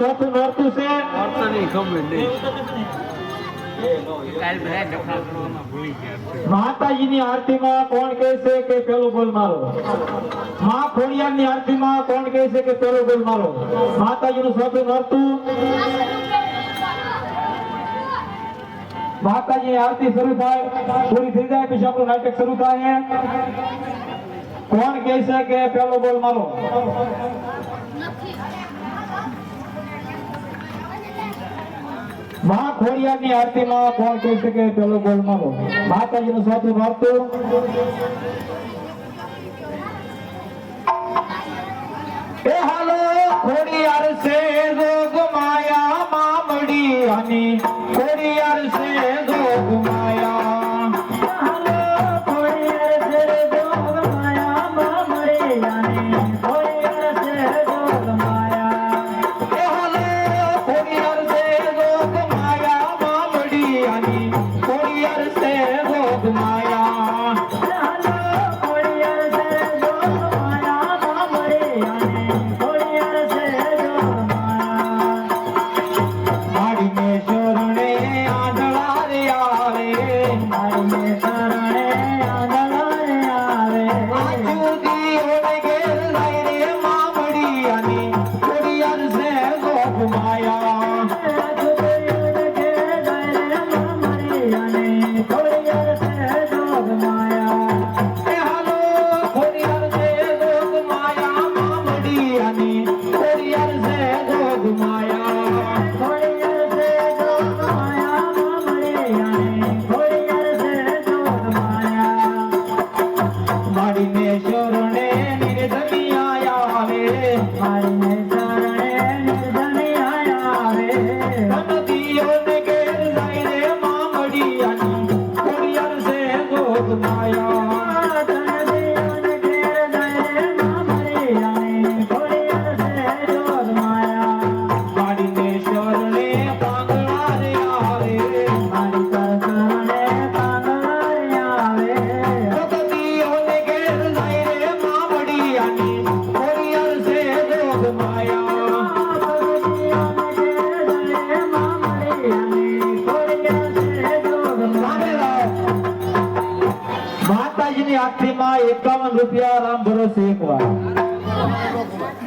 ચોથું નોરતું છે? માતાજીની આરતીમાં કોણ કહે છે કે પેલો બોલ મારો? મા ખોડિયાની આરતીમાં કોણ કહે છે કે પેલો બોલ મારો? માતાજીનું ચોથું નોરતું. માતાજીની આરતી શરૂ થાય પૂરી થઈ જાય પછી આપણું નાટક શરૂ થાય. કોણ કહે છે કે પેલો બોલ મારો? મા ખોડિયારની આરતીમાં કોણ કહી શકે પેલો ગોલ મારો? માતાજીનું સ્વાતું મારતું એ હાલો ખોડિયાર છે રોગ માયા મામડી અને ખોડિયાર છે माया માતાજીની આરતીમાં એકાવન રૂપિયા રામ ભરોસે એક વાર.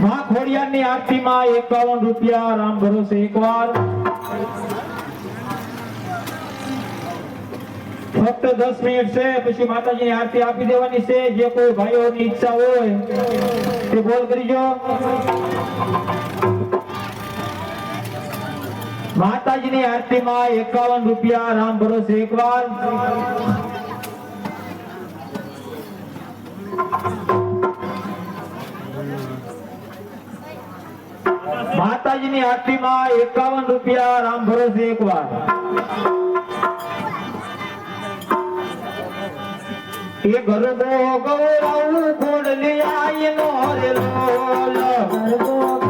મા ખોડિયારની આરતીમાં એકાવન રૂપિયા રામ ભરોસે એક વાર. ફક્ત દસ મિનિટ છે, પછી માતાજીની આરતી આપી દેવાની છે. જે કોઈ ભાઈઓની ઈચ્છા હોય, તે બોલ કરીજો. માતાજીની આરતીમાં એકાવન રૂપિયા રામ ભરોસે એક માતાજીની આરતીમાં એકાવન રૂપિયા રામ ભરોસે એક વાર એ ગરબો ગૌરવ ખોડલી આઈ નો રે લોલ હાલો